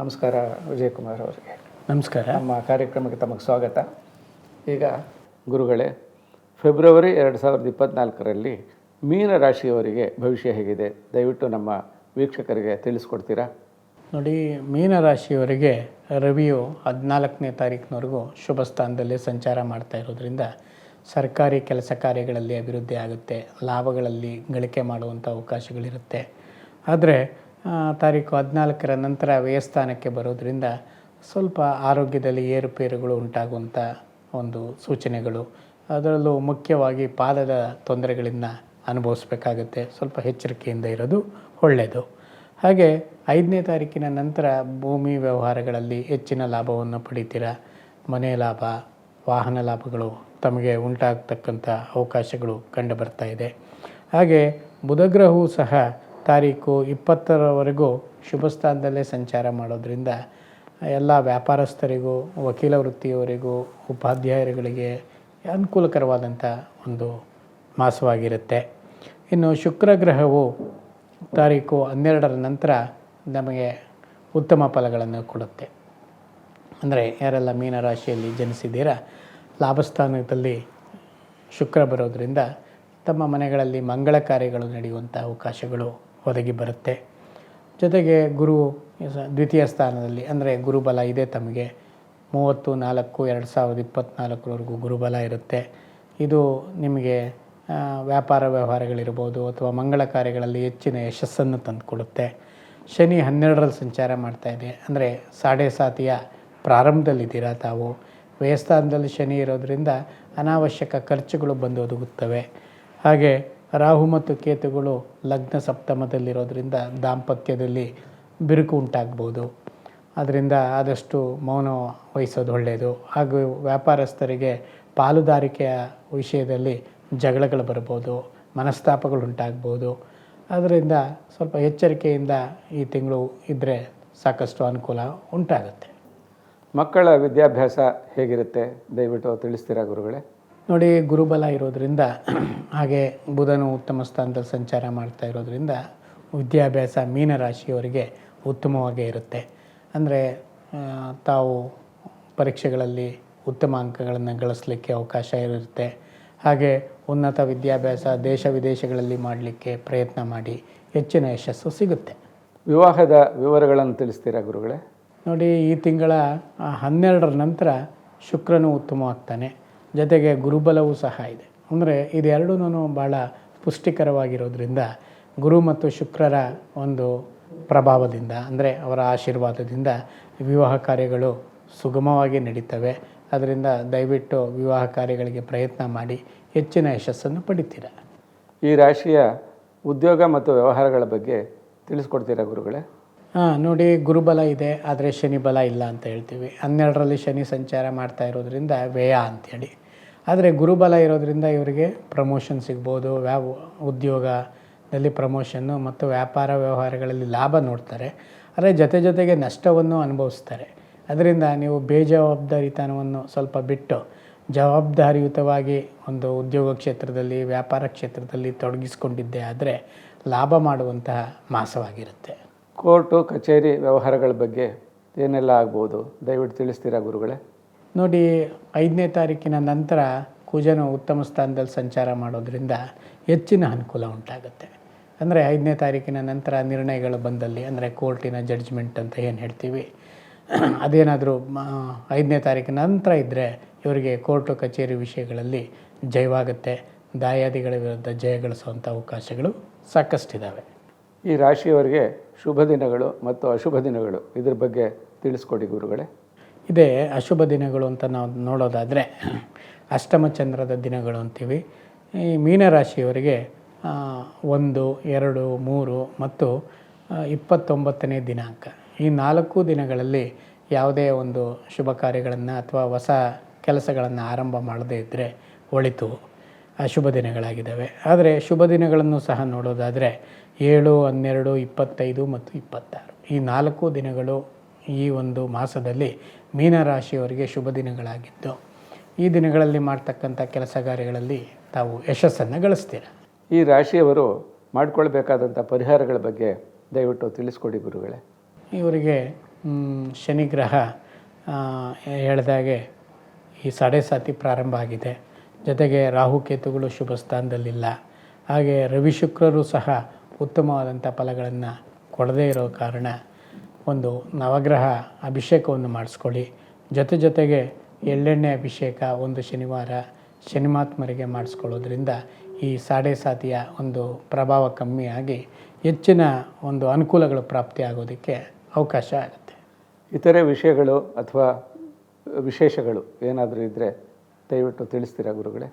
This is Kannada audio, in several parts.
ನಮಸ್ಕಾರ ವಿಜಯಕುಮಾರ್ ಅವರಿಗೆ. ನಮಸ್ಕಾರ. ನಮ್ಮ ಕಾರ್ಯಕ್ರಮಕ್ಕೆ ತಮಗೆ ಸ್ವಾಗತ. ಈಗ ಗುರುಗಳೇ ಫೆಬ್ರವರಿ ಎರಡು ಸಾವಿರದ ಇಪ್ಪತ್ನಾಲ್ಕರಲ್ಲಿ ಮೀನ ರಾಶಿಯವರಿಗೆ ಭವಿಷ್ಯ ಹೇಗಿದೆ? ದಯವಿಟ್ಟು ನಮ್ಮ ವೀಕ್ಷಕರಿಗೆ ತಿಳಿಸ್ಕೊಡ್ತೀರಾ? ನೋಡಿ ಮೀನ ರಾಶಿಯವರಿಗೆ ರವಿಯು ಹದಿನಾಲ್ಕನೇ ತಾರೀಕಿನವರೆಗೂ ಶುಭ ಸ್ಥಾನದಲ್ಲಿ ಸಂಚಾರ ಮಾಡ್ತಾ ಇರೋದ್ರಿಂದ ಸರ್ಕಾರಿ ಕೆಲಸ ಕಾರ್ಯಗಳಲ್ಲಿ ಅಭಿವೃದ್ಧಿ ಆಗುತ್ತೆ. ಲಾಭಗಳಲ್ಲಿ ಗಳಿಕೆ ಮಾಡುವಂಥ ಅವಕಾಶಗಳಿರುತ್ತೆ. ಆದರೆ ತಾರೀಕು ಹದಿನಾಲ್ಕರ ನಂತರ ವ್ಯಯಸ್ಥಾನಕ್ಕೆ ಬರೋದರಿಂದ ಸ್ವಲ್ಪ ಆರೋಗ್ಯದಲ್ಲಿ ಏರುಪೇರುಗಳು ಉಂಟಾಗುವಂಥ ಒಂದು ಸೂಚನೆಗಳು. ಅದರಲ್ಲೂ ಮುಖ್ಯವಾಗಿ ಪಾದದ ತೊಂದರೆಗಳಿಂದ ಅನುಭವಿಸ್ಬೇಕಾಗತ್ತೆ. ಸ್ವಲ್ಪ ಎಚ್ಚರಿಕೆಯಿಂದ ಇರೋದು ಒಳ್ಳೆಯದು. ಹಾಗೆ ಐದನೇ ತಾರೀಕಿನ ನಂತರ ಭೂಮಿ ವ್ಯವಹಾರಗಳಲ್ಲಿ ಹೆಚ್ಚಿನ ಲಾಭವನ್ನು ಪಡಿತೀರ? ಮನೆ ಲಾಭ, ವಾಹನ ಲಾಭಗಳು ತಮಗೆ ಉಂಟಾಗ್ತಕ್ಕಂಥ ಅವಕಾಶಗಳು ಕಂಡು ಬರ್ತಾ ಇದೆ. ಹಾಗೆ ಬುಧಗ್ರಹವು ಸಹ ತಾರೀಕು ಇಪ್ಪತ್ತರವರೆಗೂ ಶುಭ ಸ್ಥಾನದಲ್ಲೇ ಸಂಚಾರ ಮಾಡೋದ್ರಿಂದ ಎಲ್ಲ ವ್ಯಾಪಾರಸ್ಥರಿಗೂ, ವಕೀಲ ವೃತ್ತಿಯವರಿಗೂ, ಉಪಾಧ್ಯಾಯರುಗಳಿಗೆ ಅನುಕೂಲಕರವಾದಂಥ ಒಂದು ಮಾಸವಾಗಿರುತ್ತೆ. ಇನ್ನು ಶುಕ್ರ ಗ್ರಹವು ತಾರೀಕು ಹನ್ನೆರಡರ ನಂತರ ನಮಗೆ ಉತ್ತಮ ಫಲಗಳನ್ನು ಕೊಡುತ್ತೆ. ಅಂದರೆ ಯಾರೆಲ್ಲ ಮೀನರಾಶಿಯಲ್ಲಿ ಜನಿಸಿದ್ದೀರಾ, ಲಾಭಸ್ಥಾನದಲ್ಲಿ ಶುಕ್ರ ಬರೋದರಿಂದ ತಮ್ಮ ಮನೆಗಳಲ್ಲಿ ಮಂಗಳ ಕಾರ್ಯಗಳು ನಡೆಯುವಂಥ ಅವಕಾಶಗಳು ಒದಗಿ ಬರುತ್ತೆ. ಜೊತೆಗೆ ಗುರು ದ್ವಿತೀಯ ಸ್ಥಾನದಲ್ಲಿ, ಅಂದರೆ ಗುರುಬಲ ಇದೆ ತಮಗೆ. ಮೂವತ್ತು, ನಾಲ್ಕು, ಎರಡು ಸಾವಿರದ ಇಪ್ಪತ್ತ್ನಾಲ್ಕರವರೆಗೂ ಗುರುಬಲ ಇರುತ್ತೆ. ಇದು ನಿಮಗೆ ವ್ಯಾಪಾರ ವ್ಯವಹಾರಗಳಿರ್ಬೋದು ಅಥವಾ ಮಂಗಳ ಕಾರ್ಯಗಳಲ್ಲಿ ಹೆಚ್ಚಿನ ಯಶಸ್ಸನ್ನು ತಂದುಕೊಡುತ್ತೆ. ಶನಿ ಹನ್ನೆರಡರಲ್ಲಿ ಸಂಚಾರ ಮಾಡ್ತಾಯಿದೆ ಅಂದರೆ ಸಾಡೆ ಸಾತಿಯ ಪ್ರಾರಂಭದಲ್ಲಿದ್ದೀರಾ ತಾವು. ವ್ಯಯಸ್ಥಾನದಲ್ಲಿ ಶನಿ ಇರೋದರಿಂದ ಅನಾವಶ್ಯಕ ಖರ್ಚುಗಳು ಬಂದು ಒದಗುತ್ತವೆ. ಹಾಗೆ ರಾಹು ಮತ್ತು ಕೇತುಗಳು ಲಗ್ನ ಸಪ್ತಮದಲ್ಲಿರೋದ್ರಿಂದ ದಾಂಪತ್ಯದಲ್ಲಿ ಬಿರುಕು ಉಂಟಾಗ್ಬೋದು. ಅದರಿಂದ ಆದಷ್ಟು ಮೌನ ವಹಿಸೋದು ಒಳ್ಳೆಯದು ಹಾಗೂ ವ್ಯಾಪಾರಸ್ಥರಿಗೆ ಪಾಲುದಾರಿಕೆಯ ವಿಷಯದಲ್ಲಿ ಜಗಳಗಳು ಬರ್ಬೋದು, ಮನಸ್ತಾಪಗಳು ಉಂಟಾಗ್ಬೋದು. ಅದರಿಂದ ಸ್ವಲ್ಪ ಎಚ್ಚರಿಕೆಯಿಂದ ಈ ತಿಂಗಳು ಇದ್ದರೆ ಸಾಕಷ್ಟು ಅನುಕೂಲ ಉಂಟಾಗುತ್ತೆ. ಮಕ್ಕಳ ವಿದ್ಯಾಭ್ಯಾಸ ಹೇಗಿರುತ್ತೆ? ದಯವಿಟ್ಟು ತಿಳಿಸ್ತೀರಾ ಗುರುಗಳೇ? ನೋಡಿ ಗುರುಬಲ ಇರೋದರಿಂದ ಹಾಗೆ ಬುಧನು ಉತ್ತಮ ಸ್ಥಾನದಲ್ಲಿ ಸಂಚಾರ ಮಾಡ್ತಾ ಇರೋದರಿಂದ ವಿದ್ಯಾಭ್ಯಾಸ ಮೀನರಾಶಿಯವರಿಗೆ ಉತ್ತಮವಾಗೇ ಇರುತ್ತೆ. ಅಂದರೆ ತಾವು ಪರೀಕ್ಷೆಗಳಲ್ಲಿ ಉತ್ತಮ ಅಂಕಗಳನ್ನು ಗಳಿಸಲಿಕ್ಕೆ ಅವಕಾಶ ಇರುತ್ತೆ. ಹಾಗೆ ಉನ್ನತ ವಿದ್ಯಾಭ್ಯಾಸ ದೇಶ ವಿದೇಶಗಳಲ್ಲಿ ಮಾಡಲಿಕ್ಕೆ ಪ್ರಯತ್ನ ಮಾಡಿ ಹೆಚ್ಚಿನ ಯಶಸ್ಸು ಸಿಗುತ್ತೆ. ವಿವಾಹದ ವಿವರಗಳನ್ನು ತಿಳಿಸ್ತೀರಾ ಗುರುಗಳೇ? ನೋಡಿ ಈ ತಿಂಗಳ ಹನ್ನೆರಡರ ನಂತರ ಶುಕ್ರನು ಉತ್ತಮವಾಗ್ತಾನೆ. ಜೊತೆಗೆ ಗುರುಬಲವೂ ಸಹ ಇದೆ. ಅಂದರೆ ಇದೆರಡೂ ಭಾಳ ಪುಷ್ಟಿಕರವಾಗಿರೋದ್ರಿಂದ ಗುರು ಮತ್ತು ಶುಕ್ರರ ಒಂದು ಪ್ರಭಾವದಿಂದ ಅಂದರೆ ಅವರ ಆಶೀರ್ವಾದದಿಂದ ವಿವಾಹ ಕಾರ್ಯಗಳು ಸುಗಮವಾಗಿ ನಡೀತವೆ. ಅದರಿಂದ ದಯವಿಟ್ಟು ವಿವಾಹ ಕಾರ್ಯಗಳಿಗೆ ಪ್ರಯತ್ನ ಮಾಡಿ ಹೆಚ್ಚಿನ ಯಶಸ್ಸನ್ನು ಪಡಿತೀರ? ಈ ರಾಶಿಯ ಉದ್ಯೋಗ ಮತ್ತು ವ್ಯವಹಾರಗಳ ಬಗ್ಗೆ ತಿಳಿಸ್ಕೊಡ್ತೀರಾ ಗುರುಗಳೇ? ಹಾಂ ನೋಡಿ ಗುರುಬಲ ಇದೆ ಆದರೆ ಶನಿ ಬಲ ಇಲ್ಲ ಅಂತ ಹೇಳ್ತೀವಿ. ಹನ್ನೆರಡರಲ್ಲಿ ಶನಿ ಸಂಚಾರ ಮಾಡ್ತಾ ಇರೋದ್ರಿಂದ ವ್ಯಯ ಅಂಥೇಳಿ ಆದರೆ ಗುರುಬಲ ಇರೋದರಿಂದ ಇವರಿಗೆ ಪ್ರಮೋಷನ್ ಸಿಗ್ಬೋದು. ವ್ಯಾ ಉದ್ಯೋಗದಲ್ಲಿ ಪ್ರಮೋಷನ್ನು ಮತ್ತು ವ್ಯಾಪಾರ ವ್ಯವಹಾರಗಳಲ್ಲಿ ಲಾಭ ನೋಡ್ತಾರೆ. ಆದರೆ ಜೊತೆ ಜೊತೆಗೆ ನಷ್ಟವನ್ನು ಅನುಭವಿಸ್ತಾರೆ. ಅದರಿಂದ ನೀವು ಬೇಜವಾಬ್ದಾರಿತನವನ್ನು ಸ್ವಲ್ಪ ಬಿಟ್ಟು ಜವಾಬ್ದಾರಿಯುತವಾಗಿ ಒಂದು ಉದ್ಯೋಗ ಕ್ಷೇತ್ರದಲ್ಲಿ, ವ್ಯಾಪಾರ ಕ್ಷೇತ್ರದಲ್ಲಿ ತೊಡಗಿಸ್ಕೊಂಡಿದ್ದೆ ಆದರೆ ಲಾಭ ಮಾಡುವಂತಹ ಮಾಸವಾಗಿರುತ್ತೆ. ಕೋರ್ಟು, ಕಚೇರಿ ವ್ಯವಹಾರಗಳ ಬಗ್ಗೆ ಏನೆಲ್ಲ ಆಗ್ಬೋದು? ದಯವಿಟ್ಟು ತಿಳಿಸ್ತೀರಾ ಗುರುಗಳೇ? ನೋಡಿ, ಐದನೇ ತಾರೀಕಿನ ನಂತರ ಕುಜನು ಉತ್ತಮ ಸ್ಥಾನದಲ್ಲಿ ಸಂಚಾರ ಮಾಡೋದ್ರಿಂದ ಹೆಚ್ಚಿನ ಅನುಕೂಲ ಉಂಟಾಗುತ್ತೆ. ಅಂದರೆ ಐದನೇ ತಾರೀಕಿನ ನಂತರ ನಿರ್ಣಯಗಳು ಬಂದಲ್ಲಿ, ಅಂದರೆ ಕೋರ್ಟಿನ ಜಡ್ಜ್ಮೆಂಟ್ ಅಂತ ಏನು ಹೇಳ್ತೀವಿ, ಅದೇನಾದರೂ ಐದನೇ ತಾರೀಕಿನ ನಂತರ ಇದ್ದರೆ ಇವರಿಗೆ ಕೋರ್ಟು ಕಚೇರಿ ವಿಷಯಗಳಲ್ಲಿ ಜಯವಾಗುತ್ತೆ. ದಾಯಾದಿಗಳ ವಿರುದ್ಧ ಜಯಗಳಿಸುವಂಥ ಅವಕಾಶಗಳು ಸಾಕಷ್ಟಿದ್ದಾವೆ ಈ ರಾಶಿಯವರಿಗೆ ಶುಭ ದಿನಗಳು ಮತ್ತು ಅಶುಭ ದಿನಗಳು ಇದ್ರ ಬಗ್ಗೆ ತಿಳಿಸ್ಕೊಡಿ ಗುರುಗಳೇ. ಇದೇ ಅಶುಭ ದಿನಗಳು ಅಂತ ನಾವು ನೋಡೋದಾದರೆ ಅಷ್ಟಮ ಚಂದ್ರದ ದಿನಗಳು ಅಂತೀವಿ. ಈ ಮೀನರಾಶಿಯವರಿಗೆ ಒಂದು, ಎರಡು, ಮೂರು ಮತ್ತು ಇಪ್ಪತ್ತೊಂಬತ್ತನೇ ದಿನಾಂಕ. ಈ ನಾಲ್ಕು ದಿನಗಳಲ್ಲಿ ಯಾವುದೇ ಒಂದು ಶುಭ ಕಾರ್ಯಗಳನ್ನು ಅಥವಾ ಹೊಸ ಕೆಲಸಗಳನ್ನು ಆರಂಭ ಮಾಡದೇ ಇದ್ದರೆ ಒಳಿತು, ಅಶುಭ ದಿನಗಳಾಗಿದ್ದಾವೆ. ಆದರೆ ಶುಭ ದಿನಗಳನ್ನು ಸಹ ನೋಡೋದಾದರೆ ಏಳು, ಹನ್ನೆರಡು, ಇಪ್ಪತ್ತೈದು ಮತ್ತು ಇಪ್ಪತ್ತಾರು. ಈ ನಾಲ್ಕು ದಿನಗಳು ಈ ಒಂದು ಮಾಸದಲ್ಲಿ ಮೀನರಾಶಿಯವರಿಗೆ ಶುಭ ದಿನಗಳಾಗಿದ್ದು ಈ ದಿನಗಳಲ್ಲಿ ಮಾಡ್ತಕ್ಕಂಥ ಕೆಲಸ ಕಾರ್ಯಗಳಲ್ಲಿ ತಾವು ಯಶಸ್ಸನ್ನು ಗಳಿಸ್ತೀರ? ಈ ರಾಶಿಯವರು ಮಾಡಿಕೊಳ್ಬೇಕಾದಂಥ ಪರಿಹಾರಗಳ ಬಗ್ಗೆ ದಯವಿಟ್ಟು ತಿಳಿಸ್ಕೊಡಿ ಗುರುಗಳೇ. ಇವರಿಗೆ ಮ್, ಶನಿ ಗ್ರಹ ಆ, ಹೇಳ್ದಾಗೆ ಈ ಸಾಡೆ ಸಾತಿ ಪ್ರಾರಂಭ ಆಗಿದೆ. ಜೊತೆಗೆ ರಾಹುಕೇತುಗಳು ಶುಭ ಸ್ಥಾನದಲ್ಲಿಲ್ಲ. ಹಾಗೆ ರವಿಶುಕ್ರರು ಸಹ ಉತ್ತಮವಾದಂಥ ಫಲಗಳನ್ನು ಕೊಡದೇ ಇರೋ ಕಾರಣ ಒಂದು ನವಗ್ರಹ ಅಭಿಷೇಕವನ್ನು ಮಾಡಿಸ್ಕೊಳ್ಳಿ. ಜೊತೆ ಜೊತೆಗೆ ಎಳ್ಳೆಣ್ಣೆ ಅಭಿಷೇಕ ಒಂದು ಶನಿವಾರ ಶನಿಮಾತ್ಮರಿಗೆ ಮಾಡಿಸ್ಕೊಳ್ಳೋದ್ರಿಂದ ಈ ಸಾಡೆ ಸಾತಿಯ ಒಂದು ಪ್ರಭಾವ ಕಮ್ಮಿಯಾಗಿ ಹೆಚ್ಚಿನ ಒಂದು ಅನುಕೂಲಗಳು ಪ್ರಾಪ್ತಿಯಾಗೋದಕ್ಕೆ ಅವಕಾಶ ಆಗುತ್ತೆ. ಇತರೆ ವಿಷಯಗಳು ಅಥವಾ ವಿಶೇಷಗಳು ಏನಾದರೂ ಇದ್ದರೆ ದಯವಿಟ್ಟು ತಿಳಿಸ್ತೀರಾ ಗುರುಗಳೇ?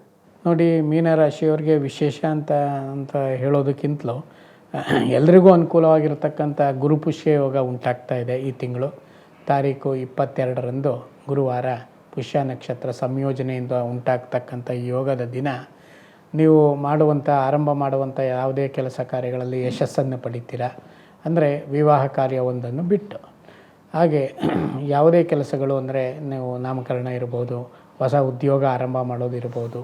ನೋಡಿ ಮೀನರಾಶಿಯವ್ರಿಗೆ ವಿಶೇಷ ಅಂತ ಅಂತ ಹೇಳೋದಕ್ಕಿಂತಲೂ ಎಲ್ರಿಗೂ ಅನುಕೂಲವಾಗಿರ್ತಕ್ಕಂಥ ಗುರುಪುಷ್ಯ ಯೋಗ ಉಂಟಾಗ್ತಾ ಇದೆ ಈ ತಿಂಗಳು. ತಾರೀಕು ಇಪ್ಪತ್ತೆರಡರಂದು ಗುರುವಾರ ಪುಷ್ಯ ನಕ್ಷತ್ರ ಸಂಯೋಜನೆಯಿಂದ ಉಂಟಾಗ್ತಕ್ಕಂಥ ಯೋಗದ ದಿನ. ನೀವು ಮಾಡುವಂಥ, ಆರಂಭ ಮಾಡುವಂಥ ಯಾವುದೇ ಕೆಲಸ ಕಾರ್ಯಗಳಲ್ಲಿ ಯಶಸ್ಸನ್ನು ಪಡಿತೀರಾ? ಅಂದರೆ ವಿವಾಹ ಕಾರ್ಯವೊಂದನ್ನು ಬಿಟ್ಟು. ಹಾಗೆ ಯಾವುದೇ ಕೆಲಸಗಳು ಅಂದರೆ ನೀವು ನಾಮಕರಣ ಇರ್ಬೋದು, ಹೊಸ ಉದ್ಯೋಗ ಆರಂಭ ಮಾಡೋದಿರ್ಬೋದು.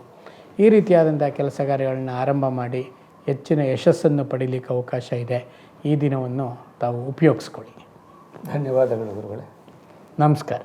ಈ ರೀತಿಯಾದಂಥ ಕೆಲಸ ಕಾರ್ಯಗಳನ್ನ ಆರಂಭ ಮಾಡಿ ಹೆಚ್ಚಿನ ಯಶಸ್ಸನ್ನು ಪಡೀಲಿಕ್ಕೆ ಅವಕಾಶ ಇದೆ. ಈ ದಿನವನ್ನು ತಾವು ಉಪಯೋಗಿಸ್ಕೊಳ್ಳಿ. ಧನ್ಯವಾದಗಳು ಗುರುಗಳೇ. ನಮಸ್ಕಾರ.